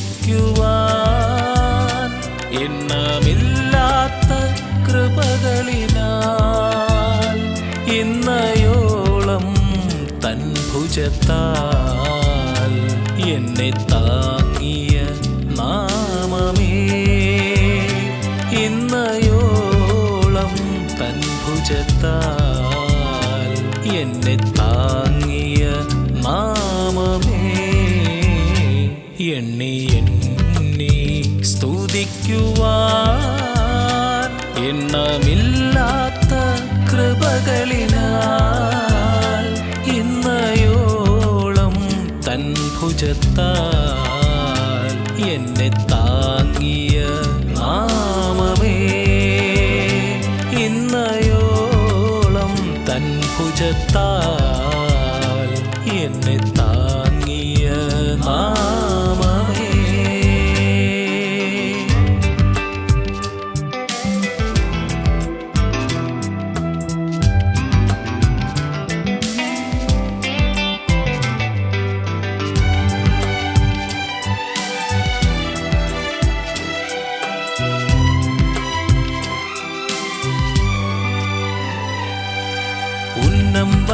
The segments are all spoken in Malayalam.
ജീവിക്കുവാൻ എണ്ണമില്ലാത്ത കൃപകളിനാൽ ഇന്നയോളം തൻ ഭുജത്താൽ എന്നെ താങ്ങിയ നാമമേ. ഇന്നയോളം തൻ ഭുജത്താൽ എണ്ണി എണ്ണി സ്തുതിക്കുവാൻ എണ്ണമില്ലാത്ത കൃപകളിനാൽ ഇന്നയോളം തൻ ഭുജത്താൽ എന്നെ താങ്ങിയ നാമമേ. ഇന്നയോളം തൻ ഭുജത്താൽ എന്നെ താങ്ങിയ നാമമേ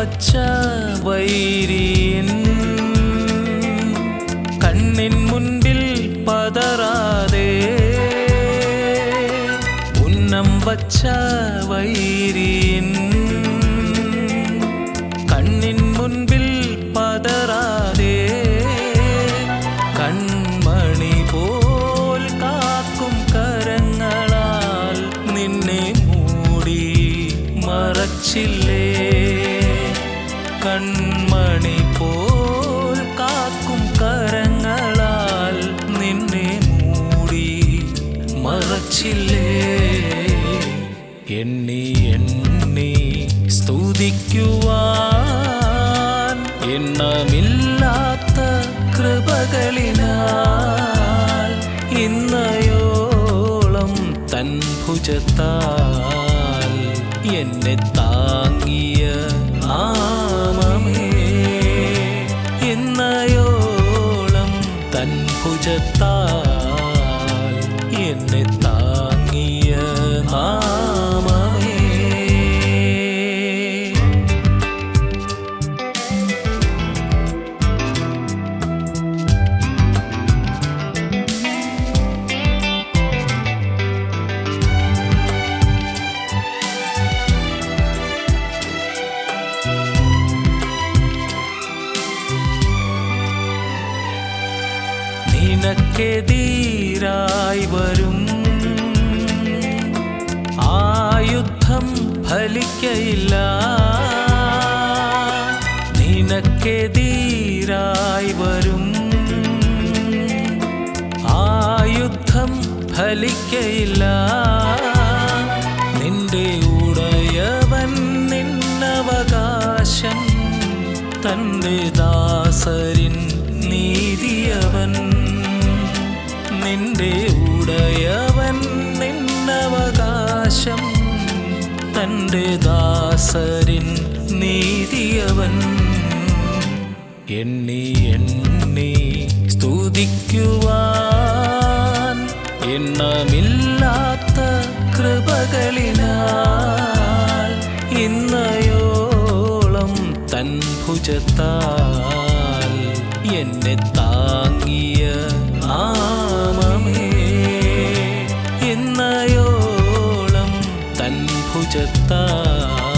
பச்ச வைரியின் கண்ணின் முன்பில் பதறாதே. உன்னம் வச்ச வைரியின் കൺമണി പോൽ കാക്കും കരങ്ങളാൽ നിന്നെ മൂടി മറച്ചില്ലേ? എണ്ണി എണ്ണി സ്തുതിക്കുവാൻ എണ്ണമില്ലാത്ത കൃപകളിനാൽ ഇന്നയോളം തൻ ഭുജത്താൽ എന്നെ താങ്ങിയ നാമമേ ഇന്നയോളം തൻ ഭുജത്താൽ എന്നെ താങ്ങിയ നാമമേ നിനക്കെതിരായി വരും. ആയുദ്ധം ഫലിക്കയില്ല. നിനക്കെതിരായി വരും. ആയുദ്ധം ഫലിക്കയില്ല. നിന്റെ ഉടയവൻ നിന്നവകാശം തന്റെ ദാസരിൻ നീതിയവൻ. നിന്റെ ഉടയവൻ നിന്നവകാശം തന്റെ ദാസരിൻ നീതിയവൻ. എണ്ണി എണ്ണി സ്തുതിക്കുവാൻ എണ്ണമില്ലാത്ത കൃപകളിനാൽ ഇന്നയോളം തൻ ഭുജത്താൽ എന്നെ താങ്ങിയ നാമമേ വെളിച്ചത്താ